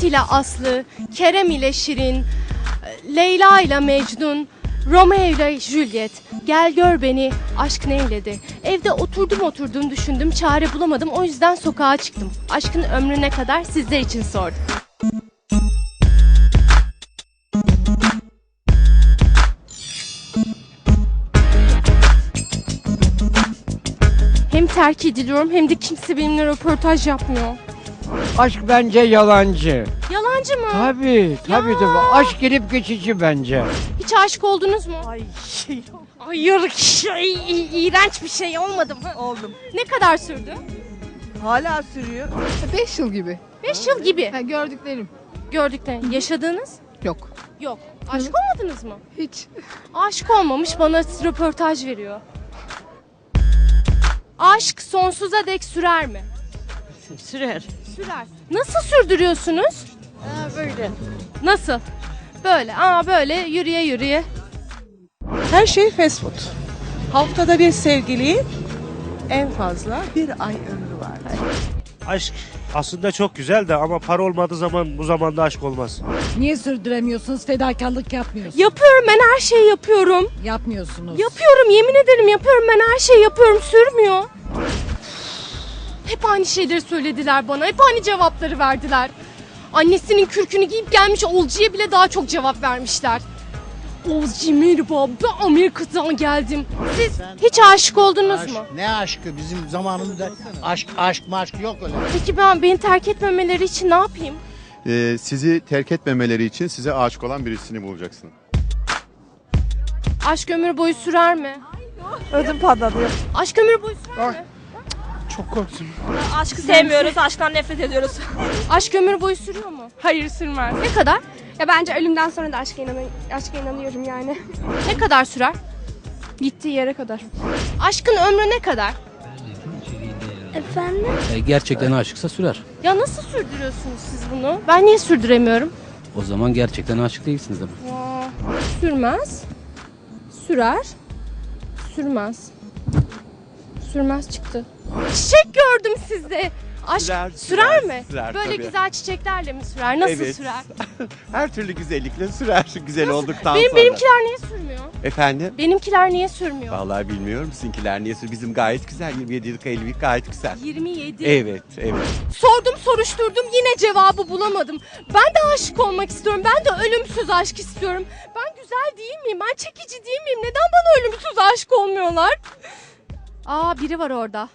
Ahmet ile Aslı, Kerem ile Şirin, Leyla ile Mecnun, Romeo ile Juliet. Gel gör beni, aşk neyledi? Evde oturdum oturdum düşündüm, çare bulamadım. O yüzden sokağa çıktım. Aşkın ömrüne kadar sizler için sordum. Hem terk ediliyorum hem de kimse benimle röportaj yapmıyor. Aşk bence yalancı. Yalancı mı? Tabii, tabii Ya. tabii. Aşk gelip geçici bence. Hiç aşık oldunuz mu? Ay şey Hayır, şey, i- iğrenç bir şey olmadı mı? oldum. Ne kadar sürdü? Hala sürüyor. 5 yıl gibi. 5 yıl gibi. Ha, gördüklerim. Gördükten. Yaşadığınız? Yok. Yok. Aşık olmadınız mı? Hiç. Aşık olmamış bana röportaj veriyor. Aşk sonsuza dek sürer mi? Sürer. Sürer. Nasıl sürdürüyorsunuz? Ha, böyle. Nasıl? Böyle. Aa böyle yürüye yürüye. Her şey fast food. Haftada bir sevgili en fazla bir ay ömrü var. Aşk aslında çok güzel de ama para olmadığı zaman bu zamanda aşk olmaz. Niye sürdüremiyorsunuz? Fedakarlık yapmıyorsunuz. Yapıyorum ben her şeyi yapıyorum. Yapmıyorsunuz. Yapıyorum yemin ederim yapıyorum ben her şeyi yapıyorum sürmüyor. Hep aynı şeyleri söylediler bana. Hep aynı cevapları verdiler. Annesinin kürkünü giyip gelmiş Olcu'ya bile daha çok cevap vermişler. Olcu merhaba ben Amerika'dan geldim. Siz hiç aşık oldunuz mu? Ne aşkı bizim zamanımızda aşk aşk maşk yok öyle. Peki ben beni terk etmemeleri için ne yapayım? Ee, sizi terk etmemeleri için size aşık olan birisini bulacaksın. Aşk ömür boyu sürer mi? Ödüm patladı. Aşk ömür boyu sürer mi? Çok korktum. Aşkı sevmiyoruz, aşktan nefret ediyoruz. Aşk ömür boyu sürüyor mu? Hayır sürmez. Ne kadar? Ya bence ölümden sonra da aşka, inan aşka inanıyorum yani. Ne kadar sürer? Gittiği yere kadar. Aşkın ömrü ne kadar? Efendim? E, gerçekten aşıksa sürer. Ya nasıl sürdürüyorsunuz siz bunu? Ben niye sürdüremiyorum? O zaman gerçekten aşık değilsiniz ama. Aa, sürmez. Sürer. Sürmez. Sürmez çıktı. Çiçek gördüm sizde. Aşk sürer, Sürer, sürer, mi? sürer, Böyle tabii. güzel çiçeklerle mi sürer? Nasıl Evet. sürer? Her türlü güzellikle sürer güzel olduktan Benim sonra. benimkiler niye sürmüyor? Efendim? Benimkiler niye sürmüyor? Vallahi bilmiyorum sizinkiler niye sür- Bizim gayet güzel 27 yıllık evlilik gayet güzel. 27. Evet evet. Sordum soruşturdum yine cevabı bulamadım. Ben de aşık olmak istiyorum. Ben de ölümsüz aşk istiyorum. Ben güzel değil miyim? Ben çekici değil miyim? Neden bana ölümsüz aşık olmuyorlar? Aa biri var orada.